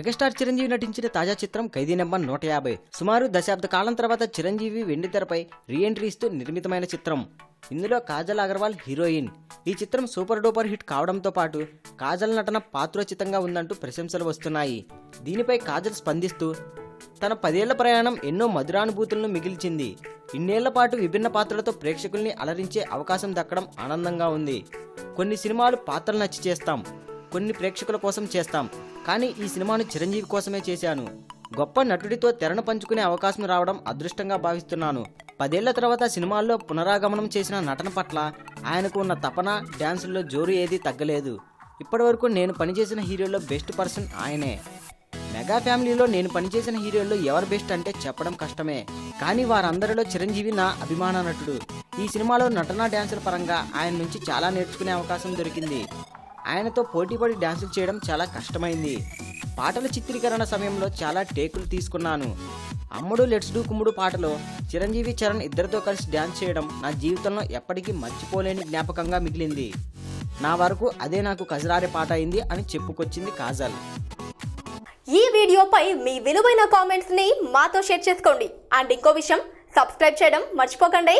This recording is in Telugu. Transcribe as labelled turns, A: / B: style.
A: మెగాస్టార్ చిరంజీవి నటించిన తాజా చిత్రం ఖైదీ నెంబర్ నూట యాభై. సుమారు దశాబ్ద కాలం తర్వాత చిరంజీవి వెండితెరపై రీఎంట్రీ ఇస్తూ నిర్మితమైన చిత్రం. ఇందులో కాజల్ అగర్వాల్ హీరోయిన్. ఈ చిత్రం సూపర్ డూపర్ హిట్ కావడంతో పాటు కాజల్ నటన పాత్రోచితంగా ఉందంటూ ప్రశంసలు వస్తున్నాయి. దీనిపై కాజల్ స్పందిస్తూ తన పదేళ్ళ ప్రయాణం ఎన్నో మధురానుభూతులను మిగిల్చింది. ఇన్నేళ్ళ పాటు విభిన్న పాత్రలతో ప్రేక్షకుల్ని అలరించే అవకాశం దక్కడం ఆనందంగా ఉంది. కొన్ని సినిమాలు పాత్రలు నచ్చి చేస్తాం. కొన్ని ప్రేక్షకుల కోసం చేస్తాం. కానీ ఈ సినిమాను చిరంజీవి కోసమే చేశాను. గొప్ప నటుడితో తెరను పంచుకునే అవకాశం రావడం అదృష్టంగా భావిస్తున్నాను. పదేళ్ళ తర్వాత సినిమాల్లో పునరాగమనం చేసిన నటన పట్ల ఆయనకు ఉన్న తపన డ్యాన్సుల్లో జోరు ఏదీ తగ్గలేదు. ఇప్పటివరకు నేను పనిచేసిన హీరోల్లో బెస్ట్ పర్సన్ ఆయనే. మెగా ఫ్యామిలీలో నేను పనిచేసిన హీరోల్లో ఎవరు బెస్ట్ అంటే చెప్పడం కష్టమే. కానీ వారందరిలో చిరంజీవి నా అభిమాన నటుడు. ఈ సినిమాలో నటనా డ్యాన్సుల పరంగా ఆయన నుంచి చాలా నేర్చుకునే అవకాశం దొరికింది. ఆయనతో పోటీపడి డ్యాన్సులు చేయడం చాలా కష్టమైంది. పాటల చిత్రీకరణ సమయంలో చాలా టేకులు తీసుకున్నాను. అమ్ముడు లెట్స్ డూ కుమ్ముడు పాటలో చిరంజీవి చరణ్ ఇద్దరితో కలిసి డ్యాన్స్ చేయడం నా జీవితంలో ఎప్పటికీ మర్చిపోలేని జ్ఞాపకంగా మిగిలింది. నా వరకు అదే నాకు కజరారే పాట అయింది అని చెప్పుకొచ్చింది కాజల్.
B: ఈ వీడియోపై మీ విలువైన కామెంట్స్ని మాతో షేర్ చేసుకోండి. అండ్ ఇంకో విషయం సబ్స్క్రైబ్ చేయడం మర్చిపోకండి.